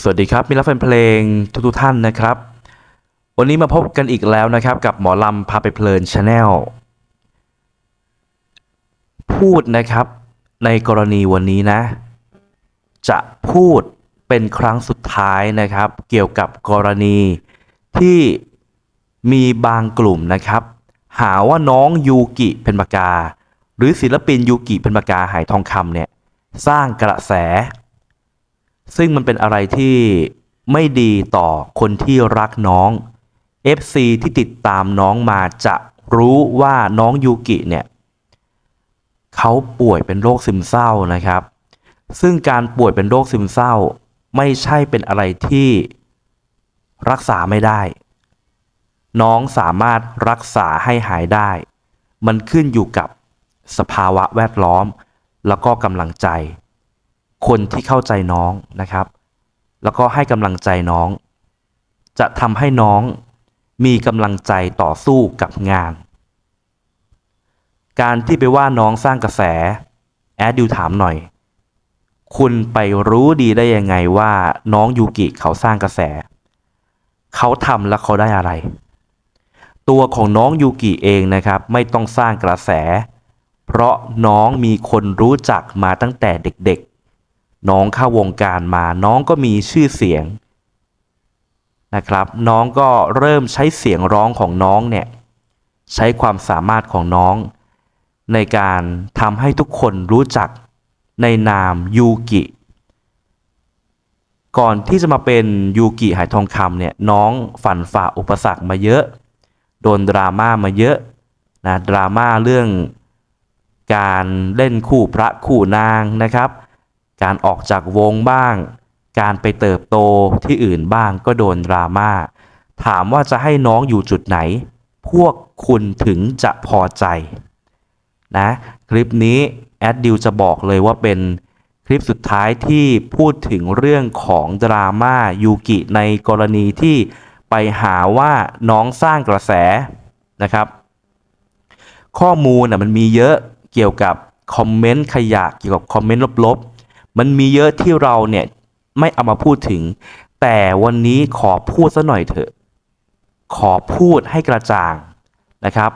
สวัสดีครับมิตรรักแฟนเพลงทุกทท่านนะครับ วันนี้มาพบกันอีกแล้วนะครับกับหมอลำพาไปเพลินชาแนลพูดนะครับในกรณีวันนี้นะ จะพูดเป็นครั้งสุดท้ายนะครับ เกี่ยวกับกรณีที่มีบางกลุ่มนะครับ หาว่าน้องยูกิเพนปากา หรือศิลปินยูกิเพนปากาหายทองคำเนี่ยสร้างกระแส ซึ่งมันเป็นอะไรที่ไม่ดีต่อคนที่รักน้อง FC ที่ติดตามน้องมาจะรู้ว่าน้องยูกิเนี่ยเขาป่วยเป็นโรคซึมเศร้านะครับ ซึ่งการป่วยเป็นโรคซึมเศร้า ไม่ใช่เป็นอะไรที่รักษาไม่ได้ น้องสามารถรักษาให้หายได้ มันขึ้นอยู่กับสภาวะแวดล้อม แล้วก็กำลังใจ คนที่เข้าใจน้องนะครับ แล้วก็ให้กำลังใจน้อง จะทำให้น้องมีกำลังใจต่อสู้กับงาน การที่ไปว่าน้องสร้างกระแส แอดดิวถามหน่อย คุณไปรู้ดีได้ยังไงว่าน้องยูกิเขาสร้างกระแส เขาทำแล้วเขาได้อะไร ตัวของน้องยูกิเองนะครับ ไม่ต้องสร้างกระแส เพราะน้องมีคนรู้จักมาตั้งแต่เด็กๆ น้องเข้าวงการมาน้องก็มีชื่อเสียงนะครับน้องก็เริ่มใช้เสียงร้องของน้องเนี่ยใช้ความสามารถของน้อง ในการทำให้ทุกคนรู้จักในนามยูกิ ก่อนที่จะมาเป็นยูกิหายทองคำเนี่ยน้องฝันฝ่าอุปสรรคมาเยอะ โดนดราม่ามาเยอะนะดราม่าเรื่องการเล่นคู่พระคู่นางนะครับ การออกจากวงบ้าง การไปเติบโตที่อื่นบ้างก็โดนดราม่า ถามว่าจะให้น้องอยู่จุดไหน พวกคุณถึงจะพอใจนะคลิปนี้แอดดิวจะบอกเลยว่าเป็นคลิปสุดท้ายที่พูดถึงเรื่องของดราม่ายูกิในกรณีที่ไปหาว่าน้องสร้างกระแสนะครับ ข้อมูลนะมันมีเยอะเกี่ยวกับคอมเมนต์ขยะเกี่ยวกับคอมเมนต์ลบๆ มันมีเยอะที่เราเนี่ยไม่เอามาพูดถึง แต่วันนี้ขอพูดซะหน่อยเถอะ ขอพูดให้กระจ่างนะครับ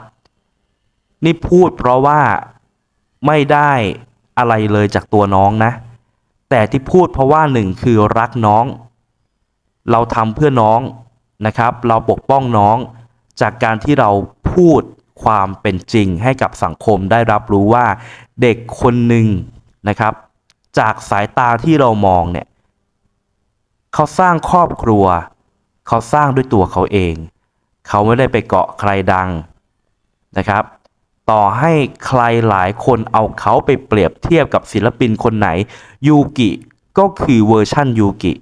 นี่พูดเพราะว่าไม่ได้อะไรเลยจากตัวน้องนะ แต่ที่พูดเพราะว่าหนึ่งคือรักน้อง เราทำเพื่อน้องนะครับ เราปกป้องน้องจากการที่เราพูดความเป็นจริงให้กับสังคมได้รับรู้ว่าเด็กคนหนึ่งนะครับ จากสายตาที่เรามองเนี่ย เขาสร้างครอบครัว เขาสร้างด้วยตัวเขาเอง เขาไม่ได้ไปเกาะใครดังนะครับ ต่อให้ใครหลายคนเอาเขาไปเปรียบเทียบกับศิลปินคนไหน ยูกิก็คือเวอร์ชั่นยูกิ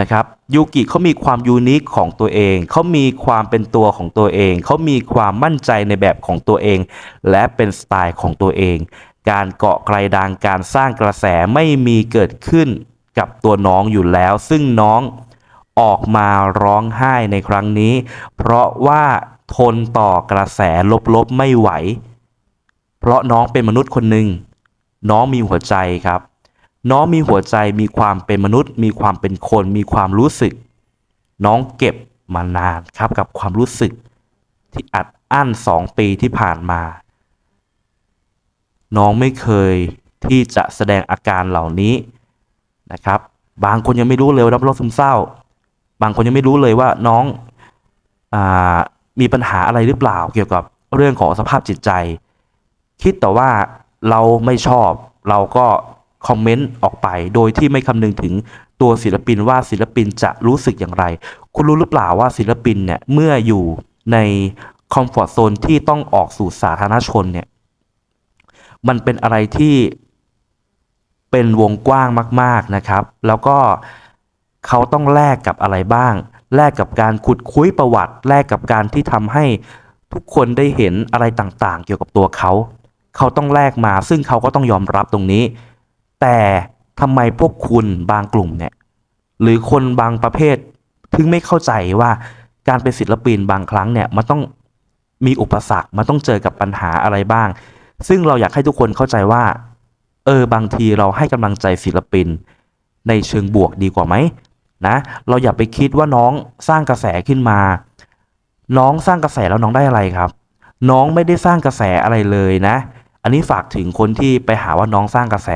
นะครับยูกิเขามีความยูนิคของตัวเอง เขามีความเป็นตัวของตัวเอง เขามีความมั่นใจในแบบของตัวเอง และเป็นสไตล์ของตัวเอง การเกาะไกลดังการสร้างกระแสไม่มีเกิดขึ้นกับตัวน้องอยู่แล้ว ซึ่งน้องออกมาร้องไห้ในครั้งนี้ เพราะว่าทนต่อกระแสลบๆไม่ไหว เพราะน้องเป็นมนุษย์คนหนึ่งน้องมีหัวใจครับ น้องมีหัวใจมีความเป็นมนุษย์ มีความเป็นคน มีความรู้สึก น้องเก็บมานานครับกับความรู้สึก ที่อัดอั้นสองปีที่ผ่านมา น้องไม่เคยที่จะแสดงอาการเหล่านี้นะครับ บางคนยังไม่รู้เลยว่ารับโรคซึมเศร้า บางคนยังไม่รู้เลยว่าน้องอมีปัญหาอะไรหรือเปล่าเกี่ยวกับเรื่องของสภาพจิตใจ คิดแต่ว่าเราไม่ชอบเราก็คอมเมนต์ออกไป โดยที่ไม่คำนึงถึงตัวศิลปินว่าศิลปินจะรู้สึกอย่างไร คุณรู้หรือเปล่าว่าศิลปินเนี่ยเมื่ออยู่ในคอมฟอร์ทโซนที่ต้องออกสู่สาธารณชนเนี่ย มันเป็นอะไรที่เป็นวงกว้างมาก ๆนะครับ แล้วก็เขาต้องแลกกับอะไรบ้าง แลกกับการขุดคุ้ยประวัติ แลกกับการที่ทำให้ทุกคนได้เห็นอะไรต่างๆ เกี่ยวกับตัวเขา เขาต้องแลกมา ซึ่งเขาก็ต้องยอมรับตรงนี้ แต่ทำไมพวกคุณบางกลุ่มเนี่ย หรือคนบางประเภท ถึงไม่เข้าใจว่าการเป็นศิลปินบางครั้งเนี่ยมันต้องมีอุปสรรค มันต้องเจอกับปัญหาอะไรบ้าง ซึ่งเราอยากให้ทุกคนเข้าใจว่า เออบางทีเราให้กำลังใจศิลปิน ในเชิงบวกดีกว่าไหมนะเราอย่าไปคิดว่าน้องสร้างกระแสขึ้นมา น้องสร้างกระแสแล้วน้องได้อะไรครับ น้องไม่ได้สร้างกระแสอะไรเลยนะ อันนี้ฝากถึงคนที่ไปหาว่าน้องสร้างกระแส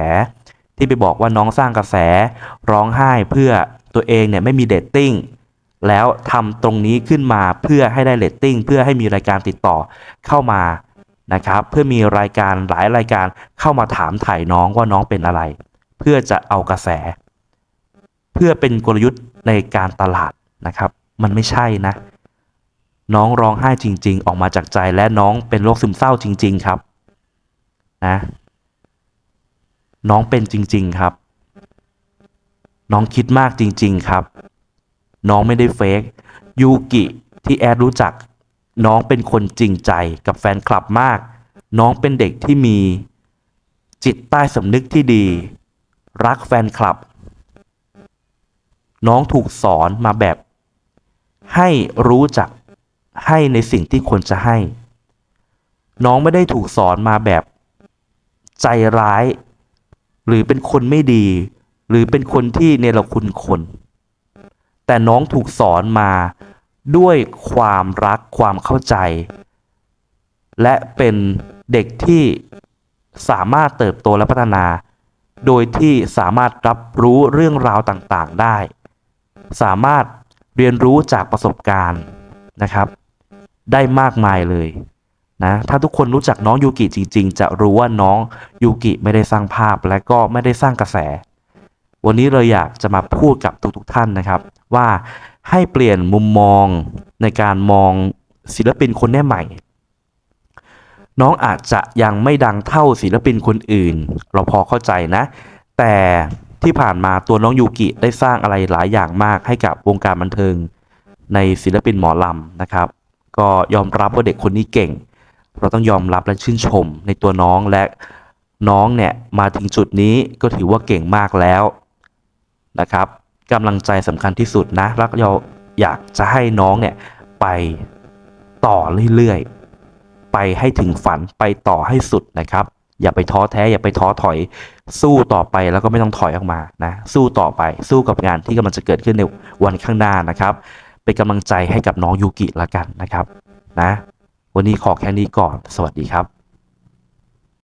ที่ไปบอกว่าน้องสร้างกระแส ร้องไห้เพื่อตัวเองเนี่ยไม่มีเดตติ้งแล้วทำตรงนี้ขึ้นมาเพื่อให้ได้เรตติ้งเพื่อให้มีรายการติดต่อเข้ามา นะครับเพื่อมีรายการหลายรายการเข้ามาถามถ่ายน้องว่าน้องเป็นอะไร เพื่อจะเอากระแส เพื่อเป็นกลยุทธ์ในการตลาดนะครับ มันไม่ใช่นะ น้องร้องไห้จริง ๆ ออกมาจากใจและน้องเป็นโรคซึมเศร้าจริง ๆครับนะน้องเป็นจริง ๆครับ น้องคิดมากจริง ๆครับ น้องไม่ได้เฟกยูกิที่แอดรู้จัก น้องเป็นคนจริงใจกับแฟนคลับมาก น้องเป็นเด็กที่มีจิตใต้สำนึกที่ดี รักแฟนคลับ น้องถูกสอนมาแบบ ให้รู้จักให้ในสิ่งที่ควรจะให้ น้องไม่ได้ถูกสอนมาแบบใจร้าย หรือเป็นคนไม่ดี หรือเป็นคนที่เนรคุณคน แต่น้องถูกสอนมา ด้วยความรักความเข้าใจ และเป็นเด็กที่สามารถเติบโตและพัฒนา โดยที่สามารถรับรู้เรื่องราวต่างๆได้ สามารถเรียนรู้จากประสบการณ์นะครับ ได้มากมายเลยนะถ้าทุกคนรู้จักน้องยูกิจริง ๆ จะรู้ว่าน้องยูกิไม่ได้สร้างภาพและก็ไม่ได้สร้างกระแส วันนี้เราอยากจะมาพูดกับทุกๆท่านนะครับ ว่า ให้เปลี่ยนมุมมองในการมองศิลปินคนแน่ใหม่ น้องอาจจะยังไม่ดังเท่าศิลปินคนอื่น เราพอเข้าใจนะ แต่ที่ผ่านมาตัวน้องยูกิได้สร้างอะไรหลายอย่างมากให้กับวงการบันเทิง ในศิลปินหมอลำนะครับ ก็ยอมรับว่าเด็กคนนี้เก่ง เราต้องยอมรับและชื่นชมในตัวน้องและน้องเนี่ยมาถึงจุดนี้ก็ถือว่าเก่งมากแล้วนะครับ กำลังใจสำคัญที่สุดนะแล้วเราอยากจะให้น้องเนี่ยไปต่อเรื่อยๆ ไปให้ถึงฝันไปต่อให้สุดนะครับ อย่าไปท้อแท้ อย่าไปท้อถอย สู้ต่อไปแล้วก็ไม่ต้องถอยออกมานะสู้ต่อไปสู้กับงานที่กำลังจะเกิดขึ้นในวันข้างหน้านะครับ เป็นกำลังใจให้กับน้องยูกิละกันนะครับนะ วันนี้ขอแค่นี้ก่อนสวัสดีครับ